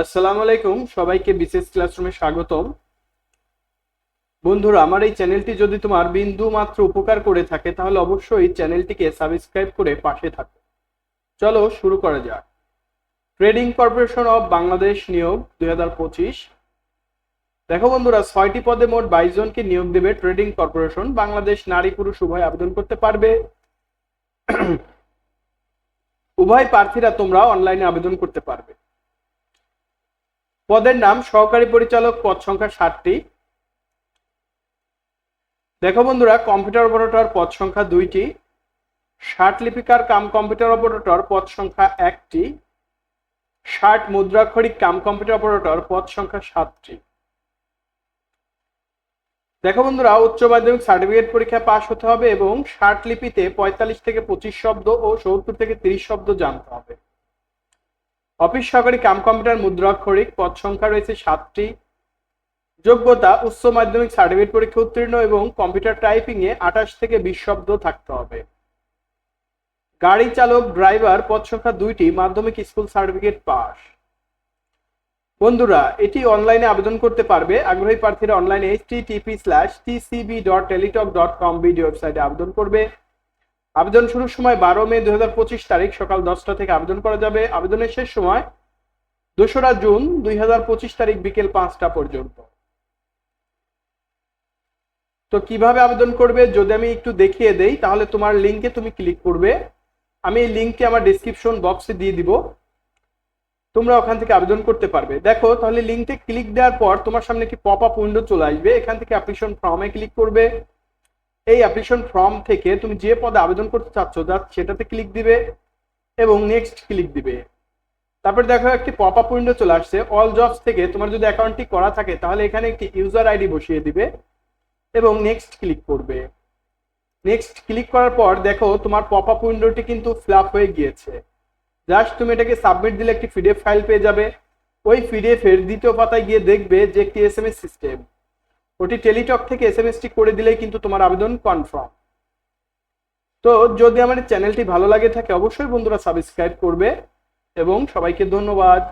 আসসালামু আলাইকুম, সবাইকে বিশেষ ক্লাসরুমে স্বাগতম। বন্ধুরা, আমার এই চ্যানেলটি যদি তোমার বিন্দু মাত্র উপকার করে থাকে, তাহলে অবশ্যই চ্যানেলটিকে সাবস্ক্রাইব করে পাশে থাকো। চলো শুরু করা যাক। ট্রেডিং কর্পোরেশন অফ বাংলাদেশ নিয়োগ দুই হাজার পঁচিশ। দেখো বন্ধুরা, ছয়টি পদে মোট বাইশ জনকে নিয়োগ দেবে ট্রেডিং কর্পোরেশন। বাংলাদেশ নারী পুরুষ উভয় আবেদন করতে পারবে। উভয় প্রার্থীরা তোমরা অনলাইনে আবেদন করতে পারবে। পদের নাম সহকারী পরিচালক পদ সংখ্যা ষাটটি দেখো বন্ধুরা, কম্পিউটার অপারেটর পদ সংখ্যা দুইটি। ষাট লিপিকার কাম কম্পিউটার অপারেটর পদ সংখ্যা একটি। ষাট মুদ্রাক্ষরিক কাম কম্পিউটার অপারেটর পদ সংখ্যা সাতটি। দেখো বন্ধুরা, উচ্চ মাধ্যমিক সার্টিফিকেট পরীক্ষা পাশ হতে হবে এবং ষাট লিপিতে পঁয়তাল্লিশ থেকে পঁচিশ শব্দ ও সত্তর থেকে তিরিশ শব্দ জানতে হবে। অফিস সহকারী কাম কম্পিউটার মুদ্রাক্ষরিক পদ সংখ্যা রয়েছে সাতটি। যোগ্যতা, উচ্চ মাধ্যমিক সার্টিফিকেট পরীক্ষা উত্তীর্ণ এবং কম্পিউটার টাইপিং এ আঠাশ থেকে বিশ শব্দ থাকতে হবে। গাড়ি চালক ড্রাইভার পদ সংখ্যা দুইটি, মাধ্যমিক স্কুল সার্টিফিকেট পাস। বন্ধুরা, এটি অনলাইনে আবেদন করতে পারবে। আগ্রহী প্রার্থীরা অনলাইনে http slash TCB dot Teletalk dot com BD ওয়েবসাইটে আবেদন করবে। আবেদন শুরুর সময় বারো মে দু হাজার পঁচিশ তারিখ সকাল দশটা থেকে আবেদন করা যাবে। আবেদনের শেষ সময় দোসরা জুন দুই হাজার পঁচিশ তারিখ বিকেল পাঁচটা পর্যন্ত। তো কীভাবে আবেদন করবে যদি আমি একটু দেখিয়ে দেই, তাহলে তোমার লিঙ্কে তুমি ক্লিক করবে। আমি এই লিঙ্কটি আমার ডিসক্রিপশন বক্সে দিয়ে দিব। তোমরা ওখান থেকে আবেদন করতে পারবে। দেখো, তাহলে লিঙ্কে ক্লিক দেওয়ার পর তোমার সামনে কি পপ আপ উইন্ডো চলে আসবে। এখান থেকে অ্যাপ্লিকেশন ফর্মে ক্লিক করবে। এই অ্যাপ্লিকেশন ফর্ম থেকে তুমি যে পদে আবেদন করতে চাচ্ছ সেটাতে ক্লিক দিবে এবং নেক্সট ক্লিক দিবে। তারপর দেখো একটি পপ আপ উইন্ডো চলে আসছে। অল জবস থেকে তোমার যদি অ্যাকাউন্টটি করা থাকে, তাহলে এখানে একটি ইউজার আইডি বসিয়ে দিবে এবং নেক্সট ক্লিক করবে। নেক্সট ক্লিক করার পর দেখো তোমার পপ আপ উইন্ডোটি কিন্তু ফ্ল্যাপ হয়ে গিয়েছে। জাস্ট তুমি এটাকে সাবমিট দিলে একটি পিডিএফ ফাইল পেয়ে যাবে। ওই পিডিএফ এর দ্বিতীয় পাতায় গিয়ে দেখবে যে একটি S M S system OT Teletalk থেকে এস এম এসটি করে দিলেই কিন্তু তোমার আবেদন কনফার্ম তো যদি আমার চ্যানেলটি ভালো লাগে থাকে, অবশ্যই বন্ধুরা সাবস্ক্রাইব করবে এবং সবাইকে ধন্যবাদ।